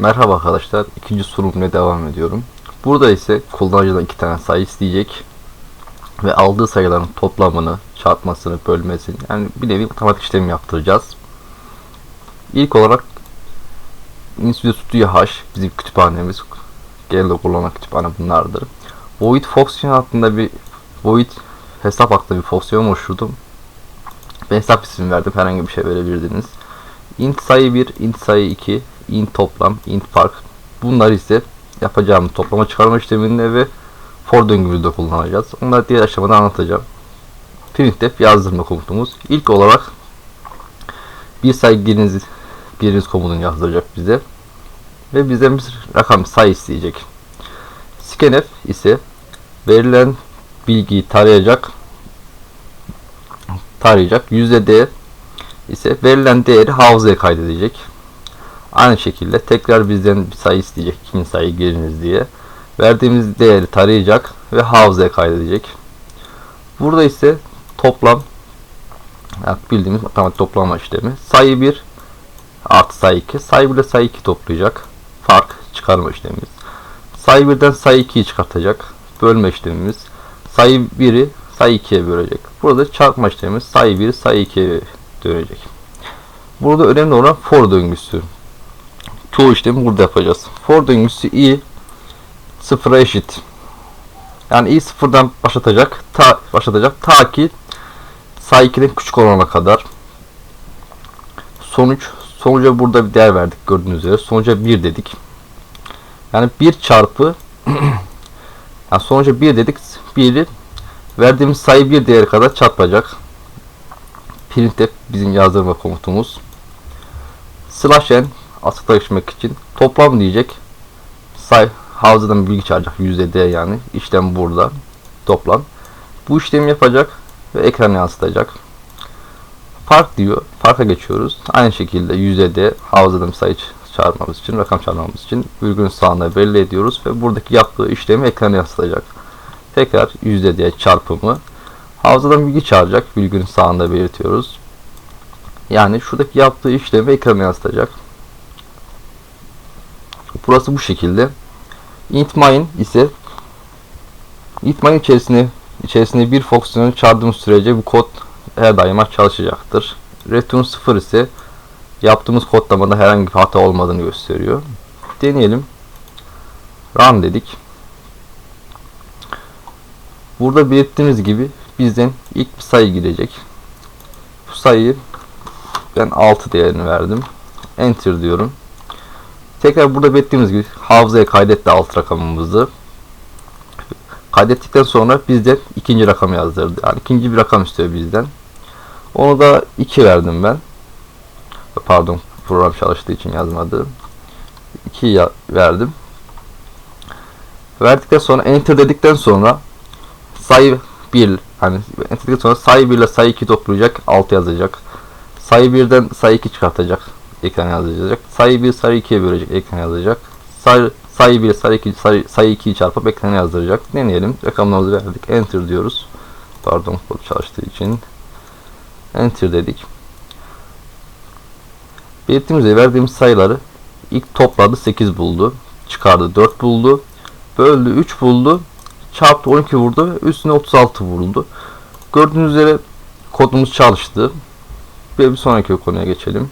Merhaba arkadaşlar. ikinci sunumuna devam ediyorum. Burada ise kullanıcıdan iki tane sayı isteyecek. Ve aldığı sayıların toplamını, çarpmasını, bölmesini yani bir nevi matematik işlemi yaptıracağız. İlk olarak Studio H bizim kütüphanemiz. Genelde kullanılan kütüphane bunlardır. Void fonksiyon hakkında bir Void hesap hakkında bir fonksiyon oluşturdum. Ben hesap ismi verdim. Herhangi bir şey verebilirdiniz. int sayı 1, int sayı 2, int toplam, int park. Bunlar ise yapacağımız toplama çıkarma işleminde ve for döngümüzde kullanacağız. Onları diğer aşamada anlatacağım. Printf yazdırma komutumuz. İlk olarak bir sayı giriniz, giriniz komutunu yazdıracak bize. Ve bizden bir rakam sayı isteyecek. Scanf ise verilen bilgiyi tarayacak tarayacak. %D ise verilen değeri hafızaya kaydedecek. Aynı şekilde tekrar bizden bir sayı isteyecek. Kimin sayı giriniz diye. Verdiğimiz değeri tarayacak ve hafızaya kaydedecek. Burada ise toplam bildiğimiz matematik toplama işlemi. Sayı 1 artı sayı 2. Sayı 1 ile sayı 2 toplayacak. Fark çıkarma işlemimiz. Sayı 1'den sayı 2'yi çıkartacak. Bölme işlemimiz. Sayı 1'i sayı 2'ye bölecek. Burada çarpma işlemimiz sayı 1'i sayı 2'ye dönecek. Burada önemli olan for döngüsü. Çoğu işlemi burada yapacağız. For döngüsü i sıfıra eşit. Yani i sıfırdan başlatacak, ta, başlatacak ta ki sayı 2'den küçük olana kadar. Sonuç, sonuca burada bir değer verdik gördüğünüz üzere. Sonuca 1 dedik. Yani 1 çarpı yani sonuca 1 dedik. 1'i verdiğimiz sayı 1 değeri kadar çarpacak. Printf bizim yazdırma komutumuz. Slash n açıklaşmak için toplam diyecek. Say havzadan bilgi çağıracak. %d yani. İşlem burada. Toplam. Bu işlemi yapacak ve ekrana yansıtacak. Fark diyor. Farka geçiyoruz. Aynı şekilde %d havzadan sayı çağırmamız için, rakam çağırmamız için virgülün sağına belli ediyoruz ve buradaki yaptığı işlemi ekrana yansıtacak. Tekrar %d çarpımı Havzadan bilgi çağıracak. Virgülün sağında belirtiyoruz. Yani şuradaki yaptığı işlemi ekrana yansıtacak. Burası bu şekilde. int main ise int main içerisinde içerisinde bir fonksiyonu çağırdığımız sürece bu kod her daima çalışacaktır. Return 0 ise yaptığımız kodlamada herhangi bir hata olmadığını gösteriyor. Deneyelim. Run dedik. Burada belirttiğimiz gibi bizden ilk bir sayı girecek. Bu sayıyı ben 6 değerini verdim. Enter diyorum. Tekrar burada belirttiğimiz gibi hafızaya kaydetti alt rakamımızı. Kaydettikten sonra bizden ikinci rakam yazdırdı. Yani ikinci bir rakam istiyor bizden. Onu da 2 verdim ben. Pardon program çalıştığı için yazmadı. 2 verdim. Verdikten sonra enter dedikten sonra sayı 1 hani enter sonra sayı 1 ile sayı 2 toplayacak 6 yazacak. Sayı 1'den sayı 2 çıkartacak ekran yazacak. Sayı 1 sayı 2'ye bölecek ekran yazacak. Sayı sayı 1 sayı 2 sayı, sayı 2'yi çarpıp ekrana yazdıracak. Deneyelim. Rakamlarımızı verdik. Enter diyoruz. Pardon kod çalıştığı için. Enter dedik. Belirttiğimiz üzere verdiğimiz sayıları ilk topladı 8 buldu. Çıkardı 4 buldu. Böldü 3 buldu. Çarptı 12 vurdu. Üstüne 36 vuruldu. Gördüğünüz üzere kodumuz çalıştı. Bir sonraki konuya geçelim.